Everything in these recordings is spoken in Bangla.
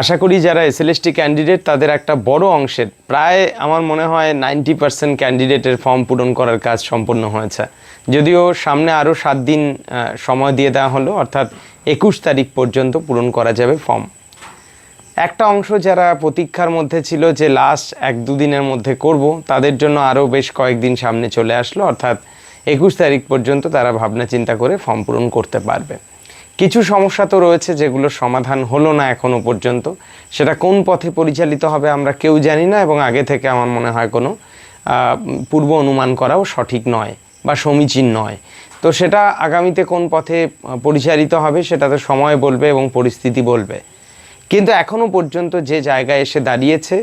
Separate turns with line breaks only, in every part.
আশা করি যারা এসএলএসটি ক্যান্ডিডেট তাদের একটা বড় অংশের, প্রায় আমার মনে হয় নাইনটি পার্সেন্ট ক্যান্ডিডেটের ফর্ম পূরণ করার কাজ সম্পূর্ণ হয়েছে। যদিও সামনে আরও সাত দিন সময় দিয়ে দেওয়া হলো, অর্থাৎ একুশ তারিখ পর্যন্ত পূরণ করা যাবে ফর্ম একটা অংশ যারা প্রতীক্ষার মধ্যে ছিল যে লাস্ট এক দুদিনের মধ্যে করব, তাদের জন্য আরও বেশ কয়েকদিন সামনে চলে আসলো, অর্থাৎ একুশ তারিখ পর্যন্ত তারা ভাবনা চিন্তা করে ফর্ম পূরণ করতে পারবে। কিছু সমস্যা তো রয়েছে যেগুলোর সমাধান হলো না এখনও পর্যন্ত। সেটা কোন পথে পরিচালিত হবে আমরা কেউ জানি না এবং আগে থেকে আমার মনে হয় কোনো পূর্ব অনুমান করাও সঠিক নয় বা সমীচীন নয়। তো সেটা আগামীতে কোন পথে পরিচালিত হবে সেটা তো সময় বলবে এবং পরিস্থিতি বলবে। কিন্তু এখনও পর্যন্ত যে জায়গায় এসে দাঁড়িয়েছে,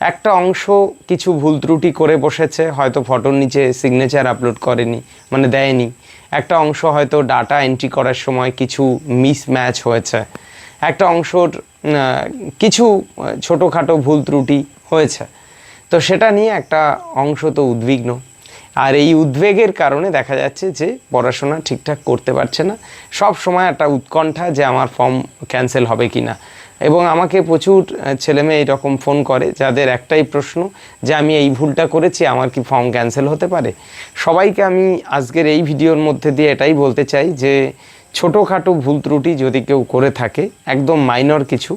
একটা অংশ কিছু ভুল ত্রুটি করে বসেছে, হয়তো ফটোর নিচে সিগনেচার আপলোড করেনি মানে দেয়নি। একটা অংশ হয়তো ডাটা এন্ট্রি করার সময় কিছু মিসম্যাচ হয়েছে। একটা অংশর কিছু ছোটোখাটো ভুল ত্রুটি হয়েছে। তো সেটা নিয়ে একটা অংশ তো উদ্বিগ্ন। আর এই উদ্বেগের কারণে দেখা যাচ্ছে যে পড়াশোনা ঠিকঠাক করতে পারছে না। সব সময় একটা উৎকণ্ঠা যে আমার ফর্ম ক্যান্সেল হবে কি না এবং আমাকে প্রচুর ছেলেমেয়ে এরকম ফোন করে, যাদের একটাই প্রশ্ন যে আমি এই ভুলটা করেছি, আমার কি ফর্ম ক্যান্সেল হতে পারে? সবাইকে আমি আজকের এই ভিডিওর মধ্যে দিয়ে এটাই বলতে চাই যে, ছোটোখাটো ভুল ত্রুটি যদি কেউ করে থাকে, একদম মাইনর কিছু,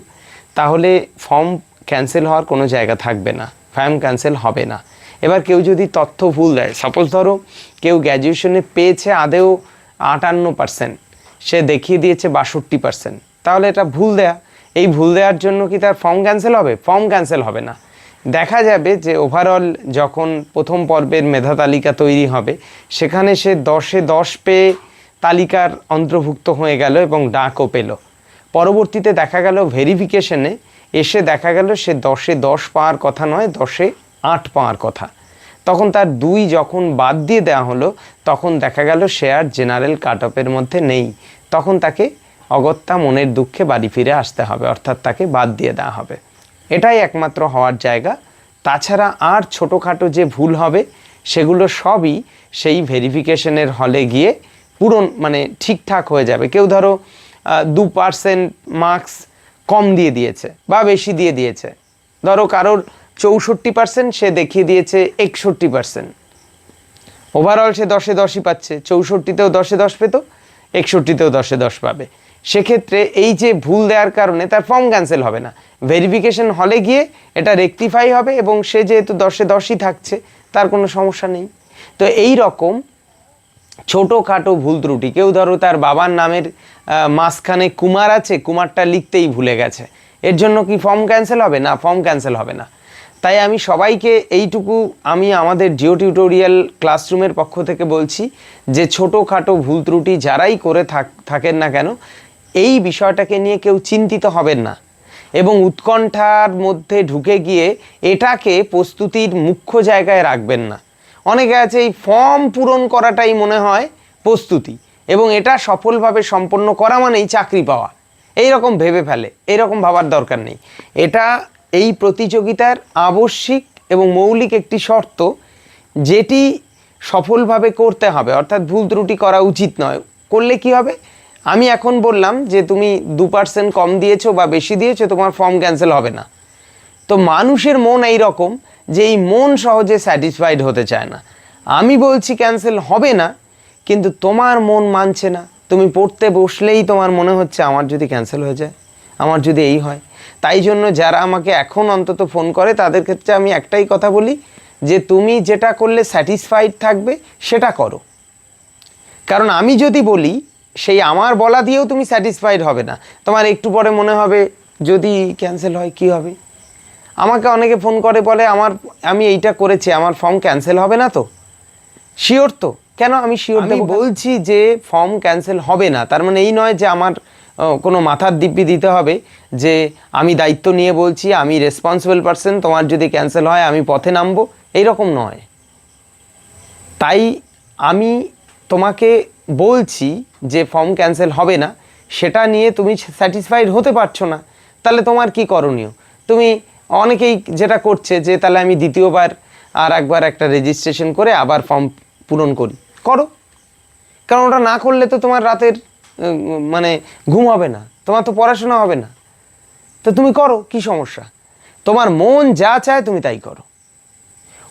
তাহলে ফর্ম ক্যান্সেল হওয়ার কোনো জায়গা থাকবে না ফর্ম ক্যান্সেল হবে না। এবার কেউ যদি তথ্য ভুল দেয় সাপোজ ধরো কেউ গ্র্যাজুয়েশনে পেয়েছে আদেও আটান্ন পার্সেন্ট সে দেখিয়ে দিয়েছে বাষট্টি পার্সেন্ট তাহলে এটা ভুল দেয়া। এই ভুল দেওয়ার জন্য কি তার ফর্ম ক্যান্সেল হবে? ফর্ম ক্যান্সেল হবে না। দেখা যাবে যে ওভারঅল যখন প্রথম পর্বের মেধা তালিকা তৈরি হবে, সেখানে সে দশে দশ পেয়ে তালিকার অন্তর্ভুক্ত হয়ে গেল এবং ডাকও পেল। পরবর্তীতে দেখা গেল ভেরিফিকেশনে এসে দেখা গেল সে দশে দশ পাওয়ার কথা নয়, দশে আট পাওয়ার কথা। তখন তার দুই যখন বাদ দিয়ে দেওয়া হলো, তখন দেখা গেল সে আর জেনারেল কাট মধ্যে নেই। তখন তাকে অগত্যা মনের দুঃখে বাড়ি ফিরে আসতে হবে, অর্থাৎ তাকে বাদ দিয়ে দেওয়া হবে। এটাই একমাত্র হওয়ার জায়গা। তাছাড়া আর ছোটোখাটো যে ভুল হবে, সেগুলো সবই সেই ভেরিফিকেশনের হলে গিয়ে পূরণ মানে ঠিকঠাক হয়ে যাবে। কেউ ধরো দু পার্সেন্ট মার্কস কম দিয়ে দিয়েছে বা বেশি দিয়ে দিয়েছে। ধরো কারোর চৌষট্টি পার্সেন্ট সে দেখিয়ে দিয়েছে একষট্টি পার্সেন্ট ওভারঅল সে দশে দশই পাচ্ছে, চৌষট্টিতেও দশে দশ পেতো, একষট্টিতেও দশে দশ পাবে। সেক্ষেত্রে এই যে ভুল দেওয়ার কারণে তার ফর্ম ক্যান্সেল হবে না। ভেরিফিকেশন হলে গিয়ে এটা রেকটিফাই হবে এবং সে যেহেতু দশে দশই থাকছে, তার কোনো সমস্যা নেই। তো এই রকম ছোটোখাটো ভুল ত্রুটি, কেউ ধরো তার বাবার নামের মাঝখানে কুমার আছে, কুমারটা লিখতেই ভুলে গেছে। এর জন্য কি ফর্ম ক্যান্সেল হবে? না ফর্ম ক্যান্সেল হবে না। তাই আমি সবাইকে এইটুকু আমি আমাদের জিও টিউটোরিয়াল ক্লাসরুমের পক্ষ থেকে বলছি যে ছোটোখাটো ভুল ত্রুটি যারাই করে থাক, থাকেন না কেন এই বিষয়টাকে নিয়ে কেউ চিন্তিত হবেন না। এবং উৎকণ্ঠার মধ্যে ঢুকে গিয়ে এটাকে প্রস্তুতির মুখ্য জায়গায় রাখবেন না। অনেকে আছে এই ফর্ম পূরণ করাটাই মনে হয় প্রস্তুতি। এবং এটা সফলভাবে সম্পন্ন করা মানেই চাকরি পাওয়া। এই রকম ভেবে ফেলে এইরকম ভাবার দরকার নেই। এটা এই প্রতিযোগিতার আবশ্যিক এবং মৌলিক একটি শর্ত, যেটি সফলভাবে করতে হবে। অর্থাৎ ভুল ত্রুটি করা উচিত নয়। করলে কি হবে? আমি এখন বললাম যে তুমি দু পার্সেন্ট কম দিয়েছ বা বেশি দিয়েছ, তোমার ফর্ম ক্যান্সেল হবে না। তো মানুষের মন এই রকম যে এই মন সহজে স্যাটিসফাইড হতে চায় না। আমি বলছি ক্যান্সেল হবে না, কিন্তু তোমার মন মানছে না। তুমি পড়তে বসলেই তোমার মনে হচ্ছে আমার যদি ক্যান্সেল হয়ে যায়, আমার যদি এই হয়। তাই জন্য যারা আমাকে এখন অন্তত ফোন করে, তাদের ক্ষেত্রে আমি একটাই কথা বলি যে তুমি যেটা করলে স্যাটিসফাইড থাকবে, সেটা করো। কারণ আমি যদি বলি সেই আমার বলা দিয়েও তুমি স্যাটিসফাইড হবে না। তোমার একটু পরে মনে হবে যদি ক্যান্সেল হয় কি হবে? আমাকে অনেকে ফোন করে বলে আমার আমি এইটা করেছি আমার ফর্ম ক্যান্সেল হবে না তো? শিওর তো। কেন আমি শিওর আমি বলছি যে ফর্ম ক্যান্সেল হবে না। তার মানে এই নয় যে আমার কোনো মাথার দিব্যি দিতে হবে যে আমি দায়িত্ব নিয়ে বলছি আমি রেসপন্সিবল পার্সন তোমার যদি ক্যান্সেল হয় আমি পথে নামবো। এইরকম নয়। তাই আমি তোমাকে বলছি যে ফর্ম ক্যান্সেল হবে না, সেটা নিয়ে তুমি স্যাটিসফাইড হতে পারছ না, তাহলে তোমার কি করণীয়? তুমি অনেকেই যেটা করছে যে তাহলে আমি দ্বিতীয়বার আর একবার একটা রেজিস্ট্রেশন করে আবার ফর্ম পূরণ করি। করো। কারণ ওটা না করলে তো তোমার রাতের মানে ঘুম হবে না, তোমার তো পড়াশোনা হবে না। তো তুমি করো, কি সমস্যা? তোমার মন যা চায় তুমি তাই করো।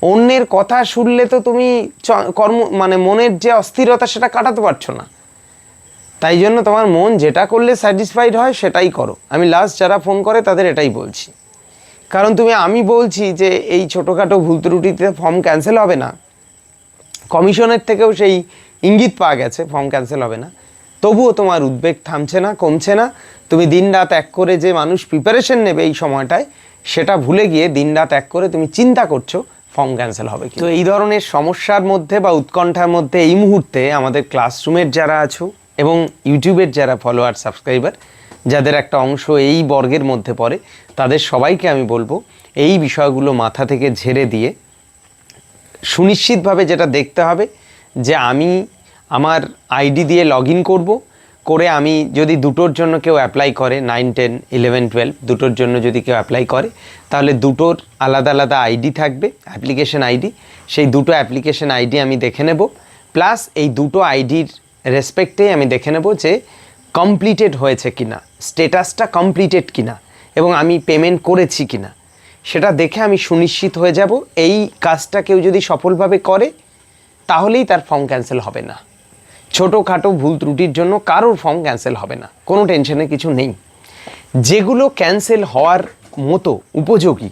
অন্যের কথা শুনলে তো তুমি কর্ম মানে মনের যে অস্থিরতা সেটা কাটাতে পারছ না। তাই জন্য তোমার মন যেটা করলে স্যাটিসফাইড হয়, সেটাই করো। আমি লাস্ট যারা ফোন করে, তাদের এটাই বলছি। কারণ তুমি, আমি বলছি যে, এই ছোটোখাটো ভুল ত্রুটিতে ফর্ম ক্যান্সেল হবে না। কমিশনের থেকেও সেই ইঙ্গিত পাওয়া গেছে ফর্ম ক্যান্সেল হবে না। তবুও তোমার উদ্বেগ থামছে না, কমছে না। তুমি দিন রাত এক করে যে মানুষ প্রিপারেশন নেবে এই সময়টায়, সেটা ভুলে গিয়ে দিন রাত এক করে তুমি চিন্তা করছ ফর্ম ক্যান্সেল হবে কি তো এই ধরনের সমস্যার মধ্যে বা উৎকণ্ঠার মধ্যে এই মুহূর্তে আমাদের ক্লাসরুমের যারা আছো এবং ইউটিউবের যারা ফলোয়ার সাবস্ক্রাইবার যাদের একটা অংশ এই বর্গের মধ্যে পড়ে, তাদের সবাইকে আমি বলব, এই বিষয়গুলো মাথা থেকে ঝেড়ে দিয়ে সুনিশ্চিতভাবে যেটা দেখতে হবে যে আমি আমার আইডি দিয়ে লগ ইন করব করে আমি যদি দুটোর জন্য কেউ অ্যাপ্লাই করে নাইন টেন ইলেভেন টুয়েলভ দুটোর জন্য যদি কেউ অ্যাপ্লাই করে, তাহলে দুটোর আলাদা আলাদা আইডি থাকবে অ্যাপ্লিকেশন আইডি সেই দুটো অ্যাপ্লিকেশন আইডি আমি দেখে নেব। প্লাস এই দুটো আইডির রেসপেক্টেই আমি দেখে নেব যে কমপ্লিটেড হয়েছে কিনা স্টেটাসটা কমপ্লিটেড কিনা এবং আমি পেমেন্ট করেছি কিনা। সেটা দেখে আমি সুনিশ্চিত হয়ে যাব, এই কাজটা কেউ যদি সফলভাবে করে, তাহলেই তার ফর্ম ক্যান্সেল হবে না। ছোটোখাটো ভুল ত্রুটির জন্য কারোর ফর্ম ক্যান্সেল হবে না। কোনো টেনশনের কিছু নেই। যেগুলো ক্যান্সেল হওয়ার মতো উপযোগী,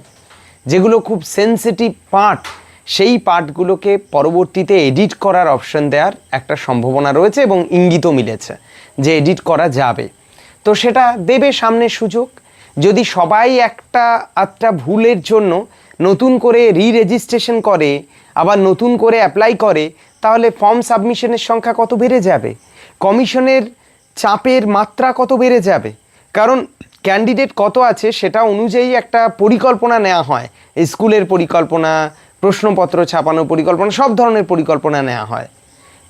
যেগুলো খুব সেনসিটিভ পার্ট সেই পার্টগুলোকে পরবর্তীতে এডিট করার অপশন দেওয়ার একটা সম্ভাবনা রয়েছে এবং ইঙ্গিতও মিলেছে যে এডিট করা যাবে। তো সেটা দেবে সামনে সুযোগ। যদি সবাই একটা আটটা ভুলের জন্য নতুন করে রি রেজিস্ট্রেশন করে, আবার নতুন করে অ্যাপ্লাই করে তাহলে ফর্ম সাবমিশনের সংখ্যা কত বেড়ে যাবে? কমিশনের চাপের মাত্রা কত বেড়ে যাবে? কারণ ক্যান্ডিডেট কত আছে সেটা অনুযায়ী একটা পরিকল্পনা নেওয়া হয়। স্কুলের পরিকল্পনা, প্রশ্নপত্র ছাপানোর পরিকল্পনা, সব ধরনের পরিকল্পনা নেওয়া হয়।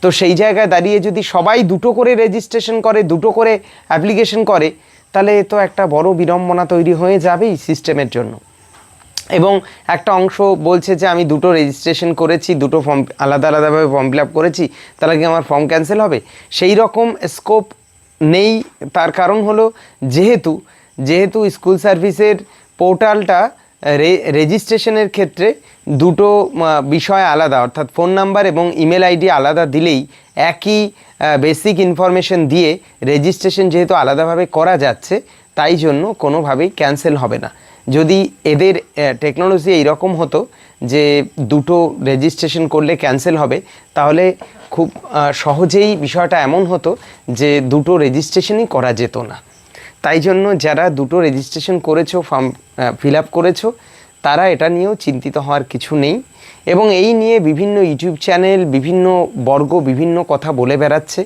তো সেই জায়গায় দাঁড়িয়ে যদি সবাই দুটো করে রেজিস্ট্রেশন করে, দুটো করে অ্যাপ্লিকেশন করে, তাহলে তো একটা বড় বিড়ম্বনা তৈরি হয়ে যাবেই সিস্টেমের জন্য। এবং একটা অংশ বলছে যে আমি দুটো রেজিস্ট্রেশন করেছি, দুটো ফর্ম আলাদা আলাদাভাবে ফর্ম ফিল আপ করেছি, তাহলে কি আমার ফর্ম ক্যান্সেল হবে? সেই রকম স্কোপ নেই, তার কারণ হলো যেহেতু যেহেতু স্কুল সার্ভিসের পোর্টালটা রেজিস্ট্রেশনের ক্ষেত্রে দুটো বিষয় আলাদা, অর্থাৎ ফোন নাম্বার এবং ইমেল আইডি আলাদা দিলেই একই বেসিক ইনফরমেশন দিয়ে রেজিস্ট্রেশন যেহেতু আলাদাভাবে করা যাচ্ছে তাই জন্য কোনোভাবেই ক্যান্সেল হবে না। যদি এদের টেকনোলজি এইরকম হতো যে দুটো রেজিস্ট্রেশন করলে ক্যান্সেল হবে, তাহলে খুব সহজেই বিষয়টা এমন হতো যে দুটো রেজিস্ট্রেশনই করা যেত না। তাই জন্য যারা দুটো রেজিস্ট্রেশন করেছ ফর্ম ফিল আপ করেছ, তারা এটা নিয়েও চিন্তিত হওয়ার কিছু নেই। এবং এই নিয়ে বিভিন্ন ইউটিউব চ্যানেল বিভিন্ন বর্গ বিভিন্ন কথা বলে বেড়াচ্ছে।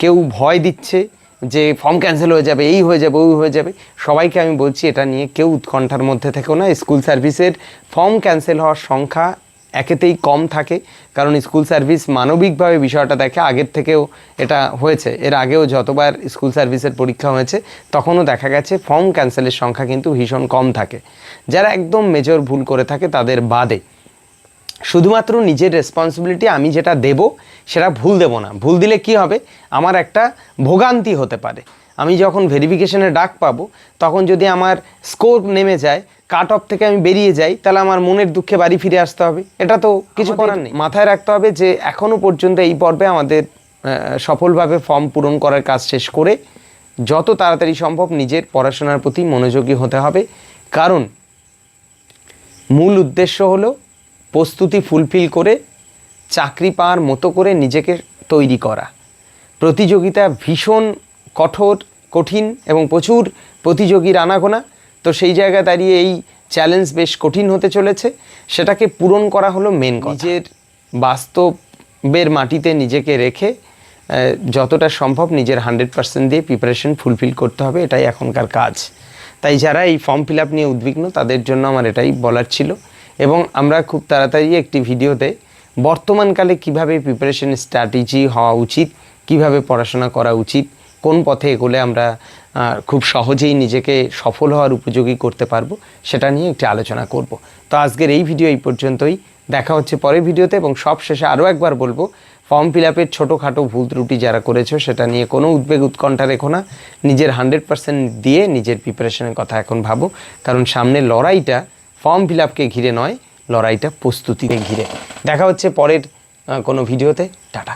কেউ ভয় দিচ্ছে যে ফর্ম ক্যান্সেল হয়ে যাবে, এই হয়ে যাবে, ওই হয়ে যাবে, সবাইকে আমি বলছি এটা নিয়ে কেউ উৎকণ্ঠার মধ্যে থেকেও না। স্কুল সার্ভিসের ফর্ম ক্যান্সেল হওয়ার সংখ্যা একেতেই কম থাকে, কারণ স্কুল সার্ভিস মানবিকভাবে বিষয়টা দেখে আগের থেকেও এটা হয়েছে। এর আগেও যতবার স্কুল সার্ভিসের পরীক্ষা হয়েছে, তখনও দেখা গেছে ফর্ম ক্যান্সেলের সংখ্যা কিন্তু ভীষণ কম থাকে। যারা একদম মেজর ভুল করে থাকে, তাদের বাদে শুধুমাত্র নিজের রেসপন্সিবিলিটি আমি যেটা দেব সেটা ভুল দেব না। ভুল দিলে কি হবে? আমার একটা ভোগান্তি হতে পারে। আমি যখন ভেরিফিকেশনের ডাক পাবো তখন যদি আমার স্কোর নেমে যায় কাট অফ থেকে আমি বেরিয়ে যাই তাহলে আমার মনের দুঃখে বাড়ি ফিরে আসতে হবে। এটা তো কিছু করার নেই। মাথায় রাখতে হবে যে এখনও পর্যন্ত এই পর্বে আমাদের সফলভাবে ফর্ম পূরণ করার কাজ শেষ করে যত তাড়াতাড়ি সম্ভব নিজের পড়াশোনার প্রতি মনোযোগী হতে হবে। কারণ মূল উদ্দেশ্য হলো প্রস্তুতি ফুলফিল করে চাকরি পাওয়ার মতো করে নিজেকে তৈরি করা। প্রতিযোগিতা ভীষণ কঠোর, কঠিন এবং প্রচুর প্রতিযোগীর আনাগোনা। তো সেই জায়গায় দাঁড়িয়ে এই চ্যালেঞ্জ বেশ কঠিন হতে চলেছে। সেটাকে পূরণ করা হলো মেন নিজের বাস্তবের মাটিতে নিজেকে রেখে যতটা সম্ভব নিজের হান্ড্রেড পার্সেন্ট দিয়ে প্রিপারেশন ফুলফিল করতে হবে, এটাই এখনকার কাজ। তাই যারা এই ফর্ম ফিল আপ নিয়ে উদ্বিগ্ন, তাদের জন্য আমার এটাই বলার ছিল। এবং আমরা খুব তাড়াতাড়ি একটি ভিডিওতে বর্তমানকালে কীভাবে প্রিপারেশন স্ট্র্যাটেজি হওয়া উচিত, কীভাবে পড়াশোনা করা উচিত, কোন পথে এগোলে আমরা খুব সহজেই নিজেকে সফল হওয়ার উপযোগী করতে পারব, সেটা নিয়ে একটি আলোচনা করব। তো আজকের এই ভিডিও এই পর্যন্তই। দেখা হচ্ছে পরের ভিডিওতে এবং সব শেষে আরও একবার বলব ফর্ম ফিল আপের ছোটোখাটো ভুল ত্রুটি যারা করেছ, সেটা নিয়ে কোনো উদ্বেগ উৎকণ্ঠা রেখো না। নিজের হান্ড্রেড পার্সেন্ট দিয়ে নিজের প্রিপারেশনের কথা এখন ভাবো। কারণ সামনে লড়াইটা ফর্ম ফিল আপকে ঘিরে নয় লড়াইটা প্রস্তুতিকে ঘিরে। দেখা হচ্ছে পরের কোনো ভিডিওতে। টাটা।